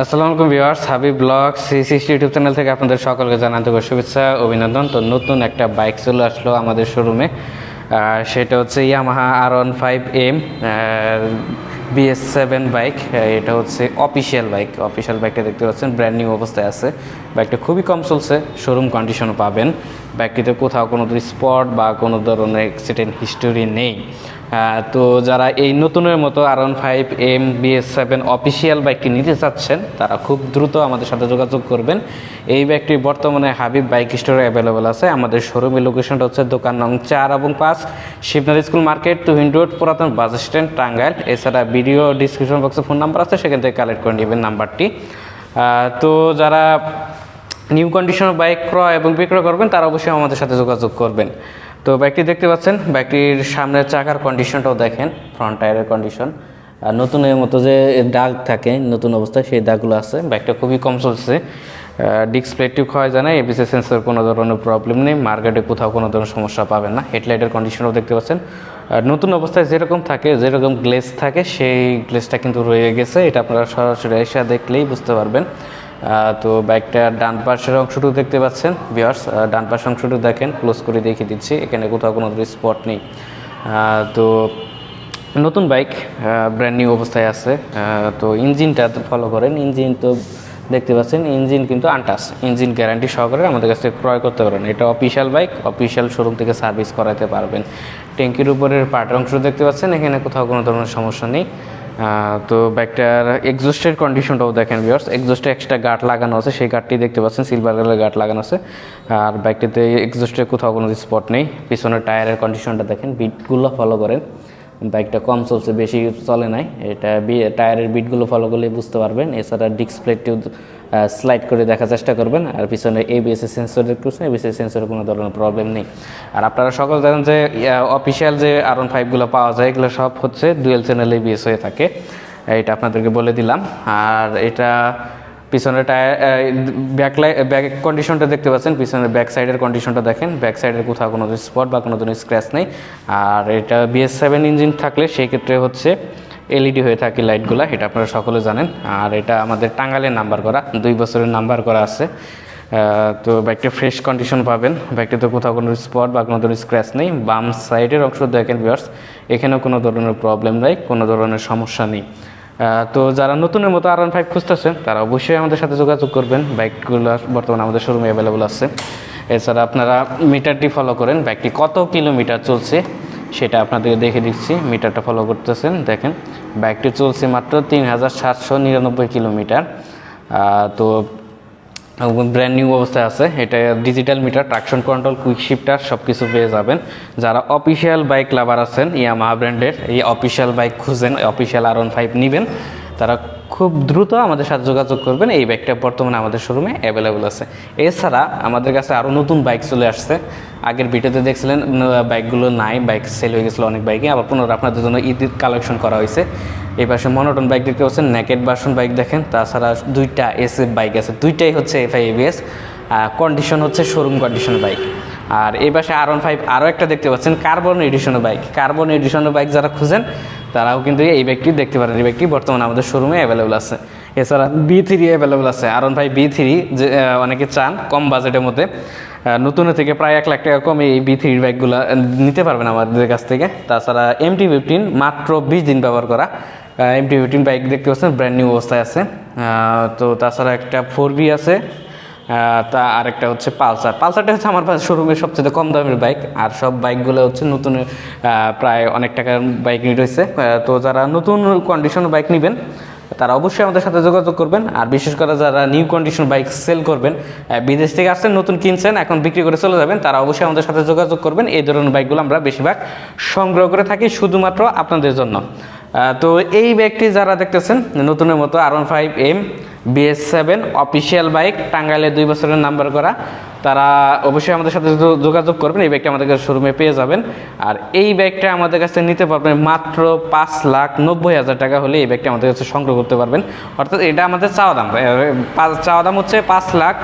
আসসালামু আলাইকুম viewers Habib blog C sixty YouTube channel থেকে আপনাদের সকলকে জানাতে শুভেচ্ছা, অভিনন্দন। তো নতুন একটা বাইক চলে আসলো আমাদের শোরুমে সেটা হচ্ছে Yamaha R one five M BS seven bike এটা হচ্ছে অফিসিয়াল বাইক অফিসিয়াল বাইকটা দেখতে পাচ্ছেন ব্র্যান্ড নিউ অবস্থায় আছে। বাইকটা খুবই কম চলছে শোরুম কন্ডিশনও পাবেন। বাইকটিতে কোথাও কোনো স্পট বা কোনো ধরনের অ্যাক্সিডেন্ট হিস্টোরি নেই। তো যারা এই নতুনের মতো R one five M BS seven official বাইকটি নিতে চাচ্ছেন, তারা খুব দ্রুত আমাদের সাথে যোগাযোগ করবেন। এই বাইকটি বর্তমানে হাবিব বাইক স্টোরে অ্যাভেলেবেল আছে। আমাদের শোরুমের লোকেশনটা হচ্ছে দোকান নং চার এবং পাঁচ Shibnath school market, Tuhin road, পুরাতন বাস স্ট্যান্ড, টাঙ্গাইল। এছাড়া ভিডিও ডিসক্রিপশন বক্সে ফোন নাম্বার আছে, সেখান থেকে কালেক্ট করে নেবেন নাম্বারটি। তো যারা নিউ কন্ডিশনের বাইক ক্রয় এবং বিক্রয় করবেন, তারা অবশ্যই আমাদের সাথে যোগাযোগ করবেন। তো বাইকটি দেখতে পাচ্ছেন বাইকটির সামনের চাকার কন্ডিশনটাও দেখেন ফ্রন্ট টায়ারের কন্ডিশন আর নতুনের মতো যে দাগ থাকে, নতুন অবস্থায় সেই দাগগুলো আছে বাইকটা খুবই কম চলছে। ডিসপ্লে টিউব হয় জানা এবিসি সেন্সর কোনো ধরনের প্রবলেম নেই মার্কেটে কোথাও কোনো ধরনের সমস্যা পাবেন না। হেডলাইটের কন্ডিশনও দেখতে পাচ্ছেন। নতুন অবস্থায় যেরকম থাকে, যেরকম গ্লেস থাকে, সেই গ্লেসটা কিন্তু রয়ে গেছে, এটা আপনারা সরাসরি এসে দেখলেই বুঝতে পারবেন। তো বাইকটার ডান পাশের অংশটুকু দেখতে পাচ্ছেন বিয়ার্স ডান পাশের অংশটুকু দেখেন ক্লোজ করে দেখিয়ে দিচ্ছি, এখানে কোথাও কোনো স্পট নেই। তো নতুন বাইক ব্র্যান্ড নিউ অবস্থায় আছে তো ইঞ্জিনটা ফলো করেন ইঞ্জিন তো দেখতে পাচ্ছেন ইঞ্জিন কিন্তু আনটাস ইঞ্জিন গ্যারান্টি সহকারে আমাদের কাছ ক্রয় করতে পারেন এটা অফিসিয়াল বাইক অফিসিয়াল শোরুম থেকে সার্ভিস করাতে পারবেন। ট্যাঙ্কির উপরের পার্টের অংশ দেখতে পাচ্ছেন, এখানে কোথাও কোনো ধরনের সমস্যা নেই। তো ব্যাগটার এক্সস্টের কন্ডিশনটাও দেখেন ভিওর্স এক্সস্টে এক্সট্রা গার্ড লাগানো আছে, সেই গার্ডটি দেখতে পাচ্ছেন সিলভার কালারের গার্ড লাগানো আছে। আর ব্যাগটিতে এক্সস্টে কোথাও কোনো স্পট নেই, পিছনের টায়ারের কন্ডিশনটা দেখেন বিটগুলো ফলো করেন। বাইকটা কম চলছে, বেশি চলে নাই। এটা টায়ারের বিটগুলো ফলো করলে বুঝতে পারবেন। এছাড়া ডিস্ক প্লেটটিও স্লাইড করে দেখার চেষ্টা করবেন। আর পিছনে এবিএস সেন্সর দেখতেছেন এবিএস সেন্সরের কোনো ধরনের প্রবলেম নেই। আর আপনারা সকল জানেন যে অফিসিয়াল যে আর ওয়ান ফাইভগুলো পাওয়া যায়, এগুলো সব হচ্ছে ডুয়েল চ্যানেল এবিএস হয়ে থাকে। এটা আপনাদেরকে বলে দিলাম। আর এটা পিছনের টায়ার ব্যাক ব্যাক কন্ডিশনটা দেখতে পাচ্ছেন, পিছনের ব্যাক সাইডের কন্ডিশনটা দেখেন ব্যাক সাইডের কোথাও কোনো স্পট বা কোনো ধরনের স্ক্র্যাচ নেই। আর এটা বিএস সেভেন ইঞ্জিন থাকলে সেই ক্ষেত্রে হচ্ছে এলইডি হয়ে থাকে লাইটগুলো এটা আপনারা সকলে জানেন। আর এটা আমাদের টাঙ্গালের নাম্বার করা, দুই বছরের নাম্বার করা আছে। তো বাইকটা ফ্রেশ কন্ডিশন পাবেন বাইকটাতে কোথাও কোনো স্পট বা কোনো ধরনের স্ক্র্যাচ নেই। বাম সাইডের অংশ দেখেন ভিউয়ার্স এখানেও কোনো ধরনের প্রবলেম নেই, কোনো ধরনের সমস্যা নেই। তো যারা নতুনের মতো আর ওয়ান ফাইভ খুঁজতেছেন, তারা অবশ্যই আমাদের সাথে যোগাযোগ করবেন। বাইকগুলো বর্তমানে আমাদের শোরুমে অ্যাভেলেবল আছে। এছাড়া আপনারা মিটারটি ফলো করেন। বাইকটি কত কিলোমিটার চলছে সেটা আপনাদেরকে দেখে দিচ্ছি। মিটারটা ফলো করতেছেন, দেখেন। বাইকটি চলছে মাত্র তিন হাজার সাতশো নিরানব্বই কিলোমিটার। তো ব্র্যান্ড নিউ অবস্থায় আছে। এটা digital meter traction control quick shifter সব কিছু পেয়ে যাবেন। যারা অফিসিয়াল বাইক লাভার আছেন, ইয়ামাহা ব্র্যান্ডের এই অফিসিয়াল বাইক খুঁজেন অফিসিয়াল আর ওয়ান ফাইভ নেবেন। তারা খুব দ্রুত আমাদের সাথে যোগাযোগ করবেন। এই বাইকটা বর্তমানে আমাদের শোরুমে অ্যাভেলেবল আছে। এছাড়া আমাদের কাছে আরও নতুন বাইক চলে আসছে। আগের ভিডিওতে দেখছিলেন বাইকগুলো নাই বাইক সেল হয়ে গেছিল অনেক বাইকে আবার পুনরায় আপনাদের জন্য ঈদ কালেকশন করা হয়েছে। এই পাশে মনোটন বাইক দেখতে পাচ্ছেন নেকেট ভার্সন বাইক দেখেন। তাছাড়া দুইটা এস বাইক আছে। দুইটাই হচ্ছে এফআই এবিএস কন্ডিশন হচ্ছে শোরুম কন্ডিশন বাইক আর এই পাশে আর ওয়ান ফাইভ আরও একটা দেখতে পাচ্ছেন কার্বন এডিশনের বাইক কার্বন এডিশনের বাইক যারা খুঁজেন তারাও কিন্তু এই ব্যাগটি দেখতে পারেন, এই ব্যাগটি বর্তমানে আমাদের শোরুমে অ্যাভেলেবল আছে। এছাড়া বি থ্রি অ্যাভেলেবল আছে। R one five V three যে অনেকে চান কম বাজেটের মধ্যে। নতুন থেকে প্রায় এক লাখ টাকা কমে এই বি থ্রির বাইকগুলো নিতে পারবেন আমাদের কাছ থেকে। তাছাড়া এম টি ফিফটিন মাত্র বিশ দিন ব্যবহার করা। এম টি ফিফটিন বাইক দেখতে পাচ্ছেন ব্র্যান্ড নিউ অবস্থায় আছে। তো তাছাড়া একটা ফোর বি আছে। তা আরেকটা হচ্ছে পালসার। পালসারটা হচ্ছে আমার পাশে শোরুমের সবচেয়ে কম দামের বাইক আর সব বাইকগুলো হচ্ছে নতুন প্রায় অনেক টাকার বাইক নিয়ে রয়েছে। তো যারা নতুন কন্ডিশন বাইক নেবেন, তারা অবশ্যই আমাদের সাথে যোগাযোগ করবেন। আর বিশেষ করে যারা নিউ কন্ডিশন বাইক সেল করবেন বিদেশ থেকে আসছেন, নতুন কিনছেন, এখন বিক্রি করে চলে যাবেন, তারা অবশ্যই আমাদের সাথে যোগাযোগ করবেন। এই ধরনের বাইকগুলো আমরা বেশিরভাগ সংগ্রহ করে থাকি শুধুমাত্র আপনাদের জন্য। তো এই বাইকটি যারা দেখতেছেন, নতুনের মতো R one five M BS seven official bike টাঙ্গাইলে দুই বছরের নাম্বার করা। তারা অবশ্যই আমাদের সাথে যোগাযোগ করবেন, এই বাইকটা আমাদের কাছে শোরুমে পেয়ে যাবেন। আর এই বাইকটা আমাদের কাছে নিতে পারবেন মাত্র পাঁচ লাখ নব্বই হাজার টাকা হলে এই বাইকটা আমাদের কাছে সংগ্রহ করতে পারবেন। অর্থাৎ এটা আমাদের চাওয়া দাম। চাওয়া দাম হচ্ছে পাঁচ লাখ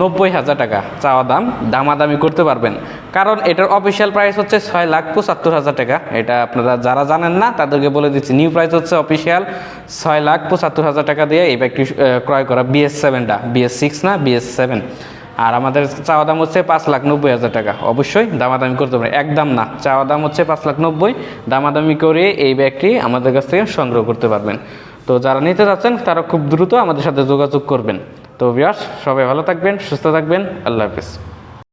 নব্বই হাজার টাকা। চাওয়া দাম, দামাদামি করতে পারবেন। কারণ এটার অফিসিয়াল প্রাইস হচ্ছে ছয় লাখ পঁচাত্তর হাজার টাকা। এটা আপনারা যারা জানেন না, তাদেরকে বলে দিচ্ছি নিউ প্রাইস হচ্ছে অফিসিয়াল ছয় লাখ পঁচাত্তর হাজার টাকা দিয়ে এই ব্যাগটি ক্রয় করা বিএস সেভেনটা বিএস সিক্স না বিএস সেভেন আর আমাদের চাওয়া দাম হচ্ছে পাঁচ লাখ নব্বই হাজার টাকা। অবশ্যই দামাদামি করতে পারেন একদম না। চাওয়া দাম হচ্ছে পাঁচ লাখ নব্বই। দামাদামি করে এই ব্যাগটি আমাদের কাছ থেকে সংগ্রহ করতে পারবেন। তো যারা নিতে যাচ্ছেন, তারা খুব দ্রুত আমাদের সাথে যোগাযোগ করবেন। তো বিয়াস সবাই ভালো থাকবেন, সুস্থ থাকবেন। আল্লাহ হাফিজ।